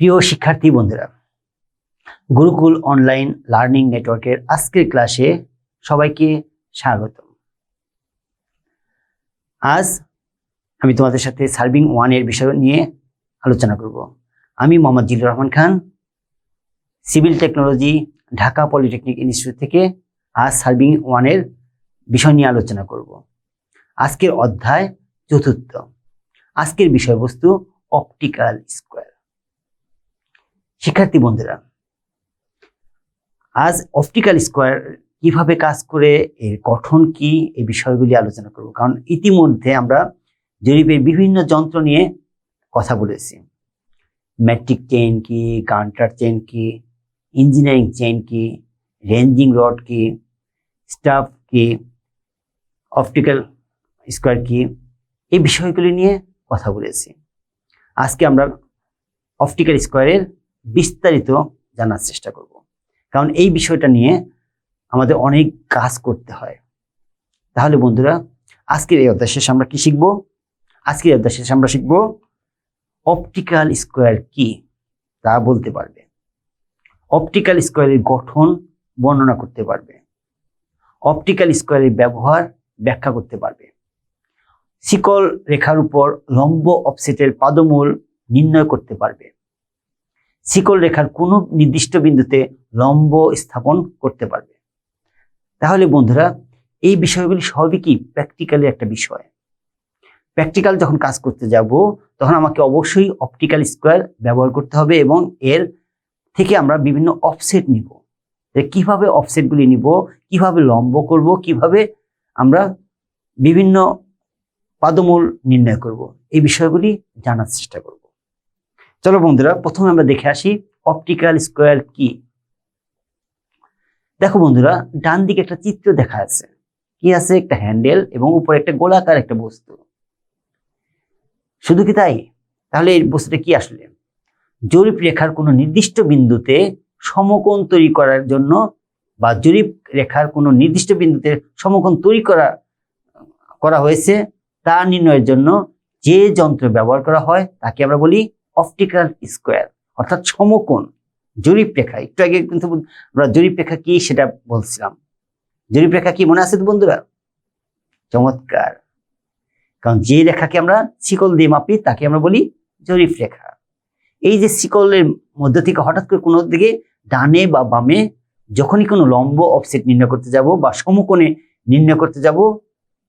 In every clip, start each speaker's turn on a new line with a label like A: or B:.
A: প্রিয় শিক্ষার্থী বন্ধুরা, গুরুকুল অনলাইন লার্নিং নেটওয়ার্কের আজকের ক্লাসে সবাইকে স্বাগত আজ আমি তোমাদের সাথে সার্ভিং ওয়ানের বিষয় নিয়ে আলোচনা করব। আমি Mohammad Zillur Rahman Khan, civil technology, Dhaka polytechnic institute থেকে আজ সার্ভিং ওয়ানের বিষয় নিয়ে আলোচনা করব। আজকের অধ্যায় চতুর্থ। আজকের বিষয়বস্তু অপটিক্যাল স্কোয়ার শিক্ষার্থী বন্ধুরা, আজ অপটিক্যাল স্কোয়ার কীভাবে কাজ করে, এর গঠন কি, এই বিষয়গুলি আলোচনা করব। কারণ ইতিমধ্যে আমরা জরিপের বিভিন্ন যন্ত্র নিয়ে কথা বলেছি। ম্যাট্রিক চেইন কি কাউন্টার চেইন কি ইঞ্জিনিয়ারিং চেইন কি রেঞ্জিং রড কি স্টাফ কি অপটিক্যাল স্কোয়ার কি, এই বিষয়গুলি নিয়ে কথা বলেছি। আজকে আমরা অপটিক্যাল স্কোয়ারের বিস্তারিত জানার চেষ্টা করব। কারণ এই বিষয়টা নিয়ে আমাদের অনেক কাজ করতে হয়। তাহলে বন্ধুরা, আজকের এই অধ্যায় শেষে আমরা কি শিখব? আজকের অধ্যায় শেষে আমরা শিখব, অপটিক্যাল স্কোয়ার কি তা বলতে পারবে। অপটিক্যাল স্কোয়ারের গঠন বর্ণনা করতে পারবে। অপটিক্যাল স্কোয়ারের ব্যবহার ব্যাখ্যা করতে পারবে। শিকল রেখার উপর লম্ব অফসেটের পাদমূল নির্ণয় করতে পারবে। শিকল রেখার কোনো নির্দিষ্ট বিন্দুতে লম্ব স্থাপন করতে পারবে। তাহলে বন্ধুরা, এই বিষয়গুলি সবই কি প্র্যাকটিক্যালি একটা বিষয়? প্র্যাকটিক্যাল যখন কাজ করতে যাব, তখন আমাকে অবশ্যই অপটিক্যাল স্কোয়ার ব্যবহার করতে হবে এবং এর থেকে আমরা বিভিন্ন অফসেট নিব। কীভাবে অফসেটগুলি নিব, কীভাবে লম্ব করব, কীভাবে আমরা বিভিন্ন পাদমূল নির্ণয় করব, এই বিষয়গুলি জানার চেষ্টা করব। চলো বন্ধুরা, প্রথমে আমরা দেখে আসি অপটিক্যাল স্কোয়ার কি। দেখো বন্ধুরা ডান দিকে একটা চিত্র দেখা আছে কি আছে? একটা হ্যান্ডেল এবং উপরে একটা গোলাকার একটা বস্তু। শুধু কি তাই? তাহলে এই বস্তুটা কি আসলে? জরিপ রেখার কোনো নির্দিষ্ট বিন্দুতে সমকোণ তৈরি করার জন্য বা জরিপ রেখার কোনো নির্দিষ্ট বিন্দুতে সমকোণ তৈরি করা করা হয়েছে, তা নির্ণয়ের জন্য যে যন্ত্র ব্যবহার করা হয়, তাকে আমরা বলি অপটিক্যাল স্কোয়ার, অর্থাৎ সমকোণ, জরিপ রেখা। একটু আগে কিন্তু আমরা জরিপ রেখা কি সেটা বলছিলাম। জরিপ রেখা কি মনে আছে তো বন্ধুরা? চমৎকার। কারণ যে রেখাকে আমরা শিকল দিয়ে মাপি, তাকে আমরা বলি জরিপ রেখা। এই যে শিকলের মধ্য থেকে হঠাৎ করে কোনো দিকে ডানে বা বামে যখনই কোনো লম্ব অফসেট নির্ণয় করতে যাব বা সমকোণে নির্ণয় করতে যাব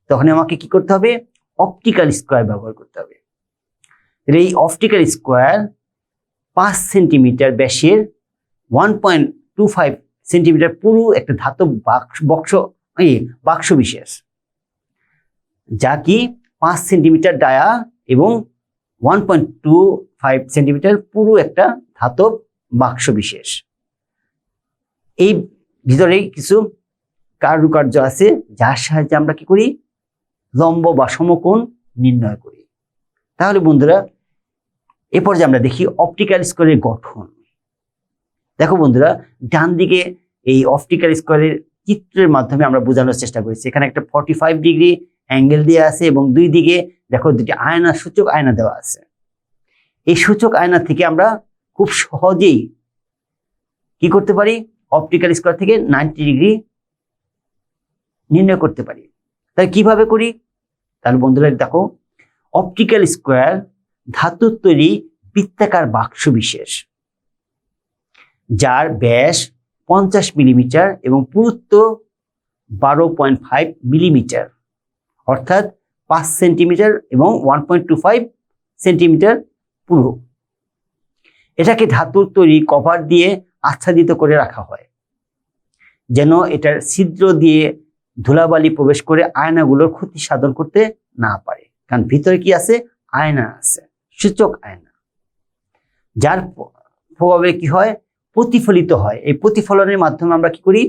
A: তখন আমাকে কি করতে হবে? অপটিক্যাল স্কোয়ার ব্যবহার করতে হবে। এই অপটিক্যাল স্কোয়ার পাঁচ সেন্টিমিটার ব্যাসের one point two five centimetre পুরো একটা ধাতব বাক্স, বক্স বাক্স বিশেষ। যা কি পাঁচ সেন্টিমিটার ডায়া এবং one point two five centimetre পুরো একটা ধাতব বাক্স বিশেষ। এই ভিতরে কিছু কারুকার্য আছে, যার সাহায্যে আমরা কি করি? লম্ব বা সমকোণ নির্ণয় করি। তাহলে বন্ধুরা এরপর যে আমরা দেখি অপটিক্যাল স্কোয়ারের গঠন। দেখো বন্ধুরা ডান দিকে এই অপটিক্যাল স্কোয়ারের চিত্রের মাধ্যমে আমরা বোঝানোর চেষ্টা করেছি এখানে একটা ফর্টি ফাইভ ডিগ্রি অ্যাঙ্গেল দেওয়া আছে এবং দুই দিকে দেখো দুটি আয়না, সূচক আয়না দেওয়া আছে। এই সূচক আয়না থেকে আমরা খুব সহজেই কি করতে পারি? অপটিক্যাল স্কোয়ার থেকে নাইনটি ডিগ্রি নির্ণয় করতে পারি। তাহলে কীভাবে করি? তাহলে বন্ধুরা দেখো অপটিক্যাল স্কোয়ার ধাতুর তৈরি বৃত্তাকার বাক্স বিশেষ, যার ব্যাস পঞ্চাশ মিলিমিটার এবং পুরুত্ব বারো পয়েন্ট ফাইভ মিলিমিটার, অর্থাৎ পাঁচ সেন্টিমিটার এবং one point two five centimetre পুরো। এটাকে ধাতুর তৈরি কভার দিয়ে আচ্ছাদিত করে রাখা হয়, যেন এটার ছিদ্র দিয়ে ধুলাবালি প্রবেশ করে আয়নাগুলোর ক্ষতি সাধন করতে না পারে। কারণ ভিতরে কি আছে? আয়না আছে, সূচক আয়না। যার প্রভাবে কি হয়? প্রতিফলিত হয়। এই প্রতিফলনের মাধ্যমে আমরা কি করি?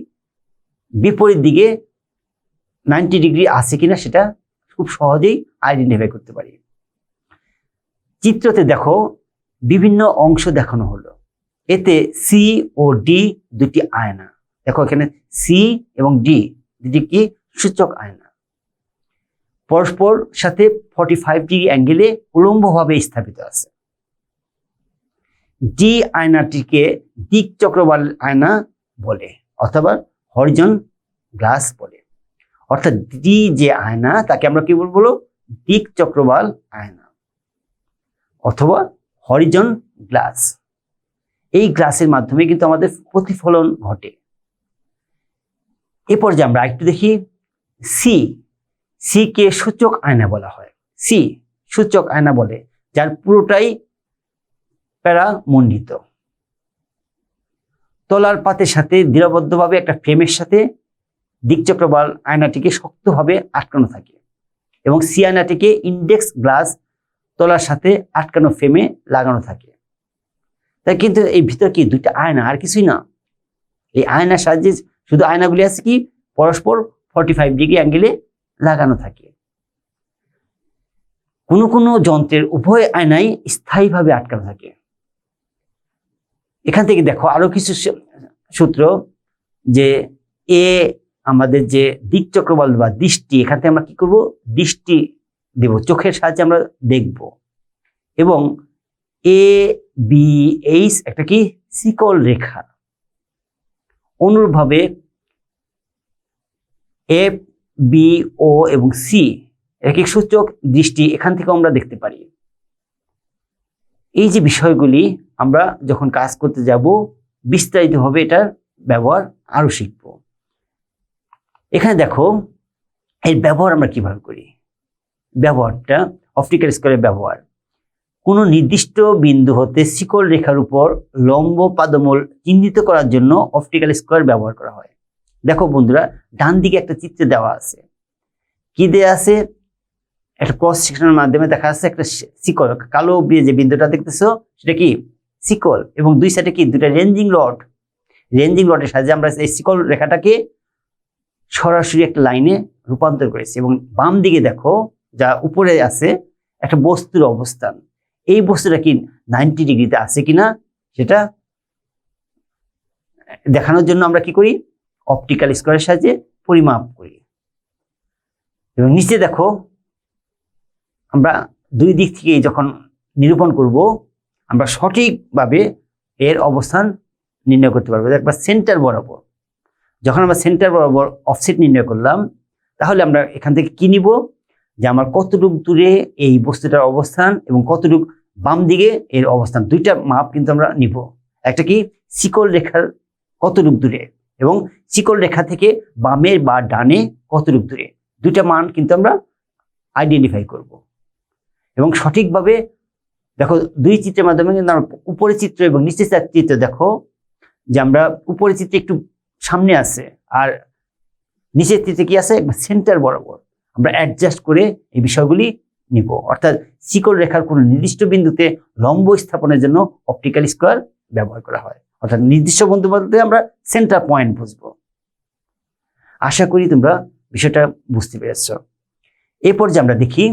A: বিপরীত দিকে নাইনটি ডিগ্রি আছে কিনা সেটা খুব সহজেই আইডেন্টিফাই করতে পারি। চিত্রতে দেখো, বিভিন্ন অংশ দেখানো হলো। এতে সি ও ডি দুটি আয়না। দেখো এখানে সি এবং ডি দুটি কি? সূচক আয়না। পরস্পর সাথে ফর্টি ফাইভ ডিগ্রি অ্যাঙ্গেলে উলম্বভাবে স্থাপিত আছে। ডি আয়নাটিকে দিক চক্রবাল আয়না বলে, অথবা হরিজন গ্লাস বলে। অর্থাৎ ডি যে আয়না, তাকে আমরা কি বলব? দিক চক্রবাল আয়না, অথবা হরিজন গ্লাস এই গ্লাসের মাধ্যমে কিন্তু আমাদের প্রতিফলন ঘটে। এরপর যে আমরা একটু দেখি সি সি কে সূচক আয়না বলা হয়। সি সূচক আয়না বলে, যার পুরোটাই প্যারামণ্ডিত। তলার পাতের সাথে দৃঢ়বদ্ধভাবে একটা ফ্রেমের সাথে দিকচক্রবাল আয়নাটিকে শক্তভাবে আটকানো থাকে এবং সি আয়নাটিকে ইন্ডেক্স গ্লাস তলার সাথে আটকানো ফ্রেমে লাগানো থাকে। তাই কিন্তু এই ভিতর কি দুইটা আয়না? আর কিছুই না। এই আয়নার সাহায্যে শুধু আয়নাগুলি আছে কি? পরস্পর ফর্টি ফাইভ ডিগ্রি অ্যাঙ্গেলে লাগানো থাকে। কোনো কোনো যন্ত্রের উভয় আয়নাই স্থায়ীভাবে আটকানো থাকে। এখান থেকে দেখো আরও কিছু সূত্র যে এ আমাদের যে দিক চক্রবল বা দৃষ্টি এখান থেকে আমরা কি করব? দৃষ্টি দেব, চোখের সাহায্যে আমরা দেখব। এবং এ, বি, এইচ একটা কি? শিকল রেখা। অনুরূপভাবে এফ বি ও এবং সি এক সূচক দৃষ্টি এখান থেকে আমরা দেখতে পারি। এই যে বিষয়গুলি, আমরা যখন কাজ করতে যাব, বিস্তারিতভাবে এটার ব্যবহার আরও শিখব। এখানে দেখো, এর ব্যবহার আমরা কীভাবে করি? ব্যবহারটা অপটিক্যাল স্কোয়ারের ব্যবহার। কোনো নির্দিষ্ট বিন্দু হতে শিকল রেখার উপর লম্ব পাদমূল চিহ্নিত করার জন্য অপটিক্যাল স্কোয়ার ব্যবহার করা হয়। দেখো বন্ধুরা ডান দিকে একটা চিত্র দেওয়া আছে। কি দেওয়া আছে? একটা ক্রস সেকশনের মাধ্যমে দেখা যাচ্ছে একটা শিকল কালো দিয়ে যে বিন্দুটা দেখতেছো, সেটা কি? শিকল। এবং দুই সাইডে কি? দুটা রেঞ্জিং রড রেঞ্জিং রডের সাহায্যে আমরা এই শিকল রেখাটাকে সরাসরি একটা লাইনে রূপান্তর করেছি। এবং বাম দিকে দেখো, যা উপরে আছে, একটা বস্তুর অবস্থান। এই বস্তুটা কি নাইনটি ডিগ্রিতে আছে কিনা, সেটা দেখানোর জন্য আমরা কি করি? অপটিক্যাল স্কোয়ারের সাহায্যে পরিমাপ করি। এবং নিচে দেখো, আমরা দুই দিক থেকে যখন নিরূপণ করব, আমরা সঠিকভাবে এর অবস্থান নির্ণয় করতে পারব। একবার সেন্টার বরাবর। যখন আমরা সেন্টার বরাবর অফসেট নির্ণয় করলাম, তাহলে আমরা এখান থেকে কি নিব? যে আমার কতটুক দূরে এই বস্তুটার অবস্থান এবং কতটুক বাম দিকে এর অবস্থান। দুইটা মাপ কিন্তু আমরা নিব। একটা কি, শিকল রেখার কতটুক দূরে? এবং শিকল রেখা থেকে বামে বা ডানে কতটুক দূরে দুইটা মান কিন্তু আমরা আইডেন্টিফাই করব। এবং সঠিকভাবে দেখো, দুই চিত্রের মাধ্যমে কিন্তু আমরা উপরে চিত্র এবং নিচের চিত্র দেখো যে আমরা উপরে চিত্রে একটু সামনে আছে আর নিচের চিত্রে কি আছে? সেন্টার বরাবর। আমরা অ্যাডজাস্ট করে এই বিষয়গুলি নিব। অর্থাৎ শিকল রেখার কোনো নির্দিষ্ট বিন্দুতে লম্ব স্থাপনের জন্য অপটিক্যাল স্কোয়ার ব্যবহার করা হয়। অর্থাৎ নির্দিষ্ট বন্ধু বলতে আমরা সেন্টার পয়েন্ট বুঝব। আশা করি তোমরা বিষয়টা বুঝতে পেরেছ। এরপর যে আমরা দেখি,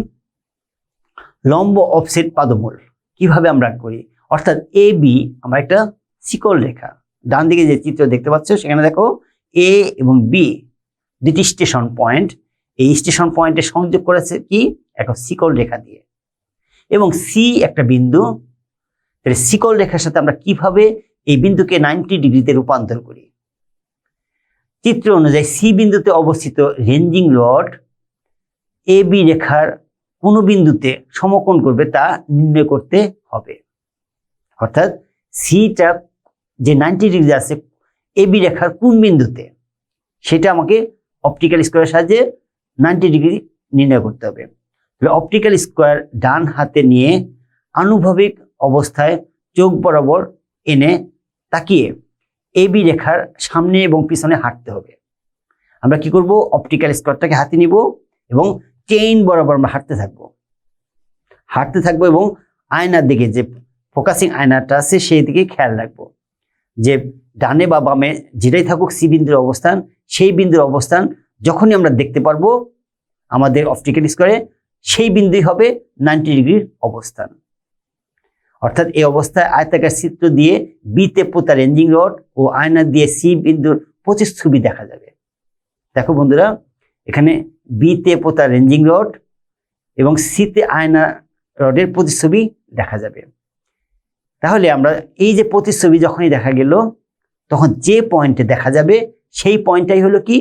A: লম্ব অফসেট পাদমূল কীভাবে আমরা করি? অর্থাৎ এ বি আমরা একটা শিকল রেখা, ডান দিকে যে চিত্র দেখতে পাচ্ছ সেখানে দেখো এ এবং বি দুটি স্টেশন পয়েন্ট এই স্টেশন পয়েন্টে সংযোগ করেছে কি? একটা শিকল রেখা দিয়ে। এবং সি একটা বিন্দু, তাহলে শিকল রেখার সাথে আমরা কীভাবে এই বিন্দুকে নাইনটি ডিগ্রিতে রূপান্তর করি। চিত্র অনুযায়ী সি বিন্দুতে অবস্থিত রেঞ্জিং রড এ বি রেখার কোন বিন্দুতে সমকোণ করবে তা নির্ণয় করতে হবে। অর্থাৎ সিটা যে নাইনটি ডিগ্রি আছে এ বি রেখার কোন বিন্দুতে, সেটা আমাকে অপটিক্যাল স্কোয়ারের সাহায্যে নাইনটি ডিগ্রি নির্ণয় করতে হবে। তাহলে অপটিক্যাল স্কোয়ার ডান হাতে নিয়ে আনুভবিক অবস্থায় চোখ বরাবর এনে তাকিয়ে এ বি রেখার সামনে এবং পিছনে হাঁটতে হবে। আমরা কি করব? অপটিক্যাল স্কোয়ারটাকে হাতে নিব এবং চেইন বরাবর আমরা হাঁটতে থাকব। হাঁটতে থাকব এবং আয়নার দিকে যে ফোকাসিং আয়নাটা আছে সেই দিকে খেয়াল রাখব। যে ডানে বা বামে যেটাই থাকুক সি বিন্দুর অবস্থান, সেই বিন্দুর অবস্থান যখনই আমরা দেখতে পারব, আমাদের অপটিক্যাল স্কোয়ারে সেই বিন্দুই হবে নাইনটি ডিগ্রির অবস্থান। অর্থাৎ এই অবস্থায় আয়তাকার চিত্র দিয়ে বিতে পোতা রেঞ্জিং রড ও আয়না দিয়ে সি বিন্দুর প্রতিচ্ছবি দেখা যাবে। দেখো বন্ধুরা, এখানে বিতে পোতা রেঞ্জিং রড এবং সিতে আয়না রডের প্রতিচ্ছবি দেখা যাবে। তাহলে আমরা এই যে প্রতিচ্ছবি যখনই দেখা গেল, তখন যে পয়েন্টে দেখা যাবে, সেই পয়েন্টটাই হলো কি?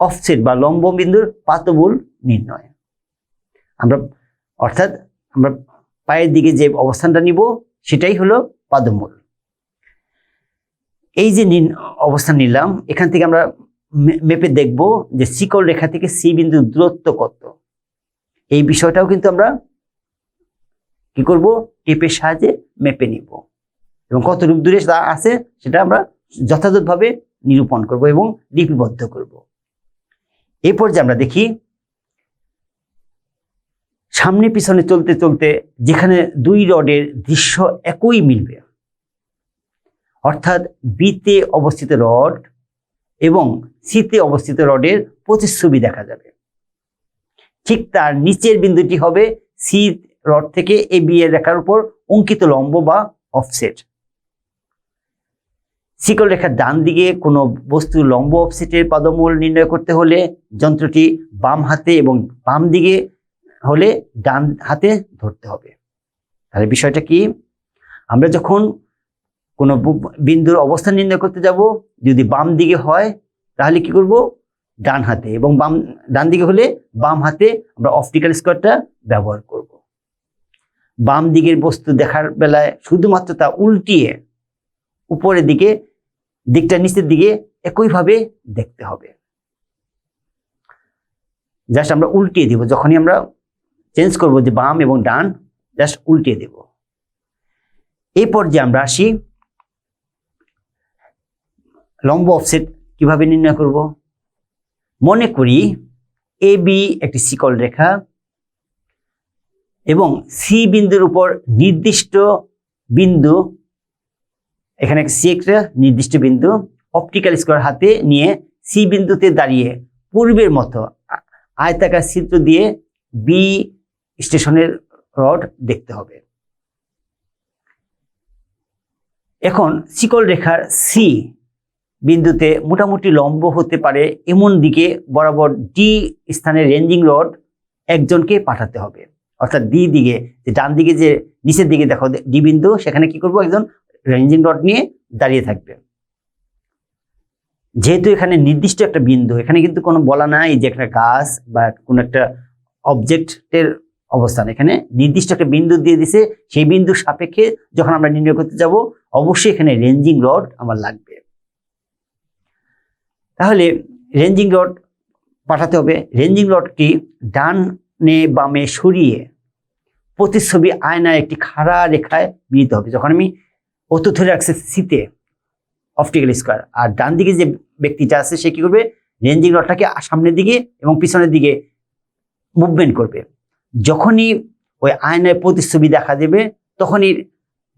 A: অফসেট বা লম্ব বিন্দুর পাতবুল নির্ণয়। আমরা অর্থাৎ আমরা পায়ের দিকে যে অবস্থানটা নিব, সেটাই হলো পাদমূল। এই যে অবস্থান নিলাম, এখান থেকে আমরা মেপে দেখব যে শিকল রেখা থেকে সি বিন্দুর দূরত্ব কত। এই বিষয়টাও কিন্তু আমরা কি করব? টেপের সাহায্যে মেপে নিব। এবং কত রূপ দূরে তা আছে, সেটা আমরা যথাযথভাবে নিরূপণ করব এবং লিপিবদ্ধ করব। এরপর যে আমরা দেখি সামনে পিছনে চলতে চলতে যেখানে দুই রডের দৃশ্য একই মিলবে। অর্থাৎ বিতে অবস্থিত রড এবং সিতে অবস্থিত রডের প্রতিচ্ছবি দেখা যাবে। ঠিক তার নিচের বিন্দুটি হবে সি রড থেকে এ বি রেখার উপর অঙ্কিত লম্ব বা অফসেট। শিকল রেখার ডান দিকে কোনো বস্তু লম্ব অফসেটের পদমূল নির্ণয় করতে হলে যন্ত্রটি বাম হাতে এবং বাম দিকে হলে ডান হাতে ধরতে হবে। তাহলে বিষয়টা কি? আমরা যখন কোনো বিন্দুর অবস্থান নির্ণয় করতে যাব, যদি বাম দিকে হয়, তাহলে কি করব? ডান হাতে এবং বাম, ডান দিকে হলে বাম হাতে আমরা অপটিক্যাল স্কোয়ারটা ব্যবহার করব। বাম দিকের বস্তু দেখার বেলায় শুধুমাত্র তা উল্টিয়ে উপরের দিকে, দিকটা নিচের দিকে একইভাবে দেখতে হবে। জাস্ট আমরা উল্টিয়ে দিব, যখনই আমরা চেঞ্জ করব যে বাম এবং ডান জাস্ট উল্টিয়ে দেব। এই পর্যায়ে আমরা আসি। লম্ব অফসেট কীভাবে নির্ণয় করব? মনে করি এ বি একটি শিকল রেখা এবং সি বিন্দুর উপর নির্দিষ্ট বিন্দু, এখানে সি একটা নির্দিষ্ট বিন্দু অপটিক্যাল স্কোয়ার হাতে নিয়ে সি বিন্দুতে দাঁড়িয়ে পূর্বের মতো আয়তাকার চিত্র দিয়ে বি স্টেশনের রড দেখতে হবে। এখন শিকল রেখার সি বিন্দুতে মোটামুটি লম্ব হতে পারে এমন দিকে বরাবর ডি স্থানে রেঞ্জিং রড একজনকে পাঠাতে হবে। অর্থাৎ ডি দিকে, যে ডান দিকে যে নিচের দিকে দেখো ডি বিন্দু, সেখানে কি করব? একজন রেঞ্জিং রড নিয়ে দাঁড়িয়ে থাকবে। যেহেতু এখানে নির্দিষ্ট একটা বিন্দু, এখানে কিন্তু কোনো বলা নাই যে একটা গাছ বা কোনো একটা অবজেক্টের অবস্থান। এখানে নির্দিষ্ট একটা বিন্দু দিয়ে দিছে। সেই বিন্দুর সাপেক্ষে যখন আমরা নির্ণয় করতে যাব, অবশ্যই এখানে রেঞ্জিং রড আমার লাগবে। তাহলে রেঞ্জিং রড পাঠাতে হবে। রেঞ্জিং রডটি ডানে বামে সরিয়ে প্রতিচ্ছবি আয়নায় একটি খাড়া রেখায় মিলিত হবে। যখন আমি অত ধরে রাখছে শীতে অপটিক্যাল স্কোয়ার আর ডান দিকে যে ব্যক্তিটা আছে, সে কি করবে? রেঞ্জিং রডটাকে সামনের দিকে এবং পিছনের দিকে মুভমেন্ট করবে। যখনই ওই আয়নায় প্রতিচ্ছবি দেখা দেবে, তখনই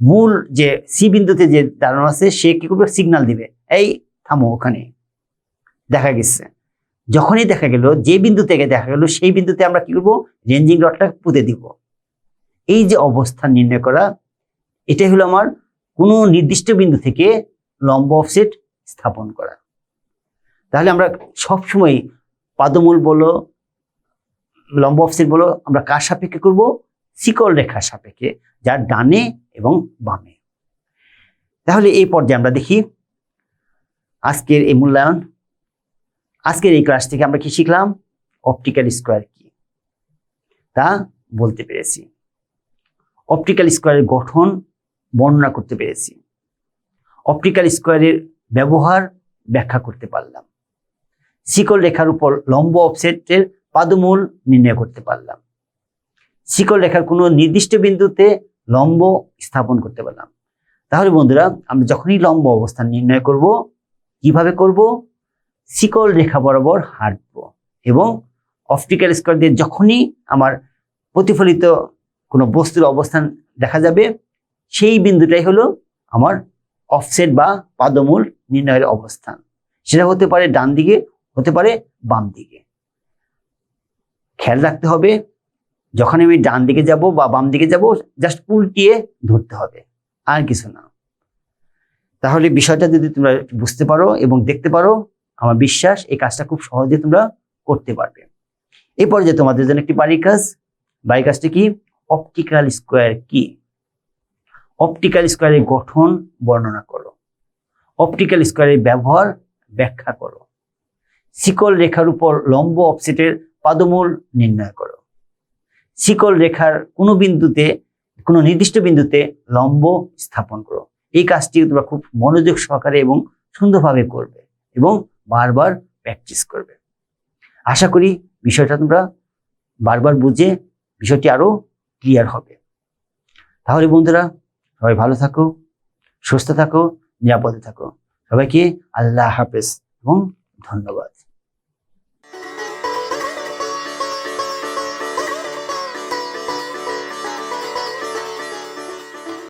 A: মূল যে সি বিন্দুতে যে দাঁড়ানো আছে, সে কি করবে? সিগন্যাল দিবে। এই, থামো ওখানে। দেখা গেছে। যখনই দেখা গেল, যে বিন্দু থেকে দেখা গেল, সেই বিন্দুতে আমরা কি করব? রেঞ্জিং রডটা পুঁতে দিব। এই যে অবস্থান নির্ণয় করা, এটাই হলো আমার কোনো নির্দিষ্ট বিন্দু থেকে লম্ব অফসেট স্থাপন করা। তাহলে আমরা সবসময় পাদমূল বলো লম্ব অফসেট বলো, আমরা কার সাপেক্ষে করব? শিকল রেখার সাপেক্ষে, যার ডানে এবং বামে। তাহলে এই পর্যায়ে আমরা দেখি, আজকের এই মূল্যায়ন, আজকের এই ক্লাস থেকে আমরা কি শিখলাম? অপটিক্যাল স্কোয়ার কি? তা বলতে পেরেছি। অপটিক্যাল স্কোয়ারের গঠন বর্ণনা করতে পেরেছি। অপটিক্যাল স্কোয়ারের ব্যবহার ব্যাখ্যা করতে পারলাম। শিকল রেখার উপর লম্ব অফসেটের পাদমূল নির্ণয় করতে পারলাম। শিকল রেখার কোনো নির্দিষ্ট বিন্দুতে লম্ব স্থাপন করতে পারলাম। তাহলে বন্ধুরা আমরা যখনই লম্ব অবস্থান নির্ণয় করব, কীভাবে করব? শিকল রেখা বরাবর হাঁটবো এবং অপটিক্যাল স্কোয়ার দিয়ে যখনই আমার প্রতিফলিত কোনো বস্তুর অবস্থান দেখা যাবে, সেই বিন্দুটাই হলো আমার অফসেট বা পাদমূল নির্ণয়ের অবস্থান। সেটা হতে পারে ডান দিকে, হতে পারে বাম দিকে। খেয়াল রাখতে হবে। যখন আমি ডান দিকে যাব বা বাম দিকে যাব জাস্ট উল্টিয়ে ধরতে হবে, আর কিছু না। তাহলে বিষয়টা যদি তোমরা বুঝতে পারো এবং দেখতে পারো, আমার বিশ্বাস এই কাজটা খুব সহজে তোমরা করতে পারবে। এই পর্যায়ে তোমাদের জন্য একটি বাড়ির কাজ, বাড়ির কাজটি কি? অপটিক্যাল স্কোয়ার কি অপটিক্যাল স্কোয়ারের গঠন বর্ণনা করো। অপটিক্যাল স্কোয়ারের ব্যবহার ব্যাখ্যা করো। শিকল রেখার উপর লম্ব অফসেটের পাদমূল নির্ণয় করো। শিকল রেখার কোনো বিন্দুতে, কোনো নির্দিষ্ট বিন্দুতে লম্ব স্থাপন করো। এই কাজটি তোমরা খুব মনোযোগ সহকারে এবং সুন্দরভাবে করবে এবং বারবার প্র্যাকটিস করবে। আশা করি বিষয়টা তোমরা বারবার বুঝে বিষয়টি আরও ক্লিয়ার হবে। তাহলে বন্ধুরা, সবাই ভালো থাকো, সুস্থ থাকো, নিরাপদে থাকো। সবাইকে আল্লাহ হাফেজ এবং ধন্যবাদ।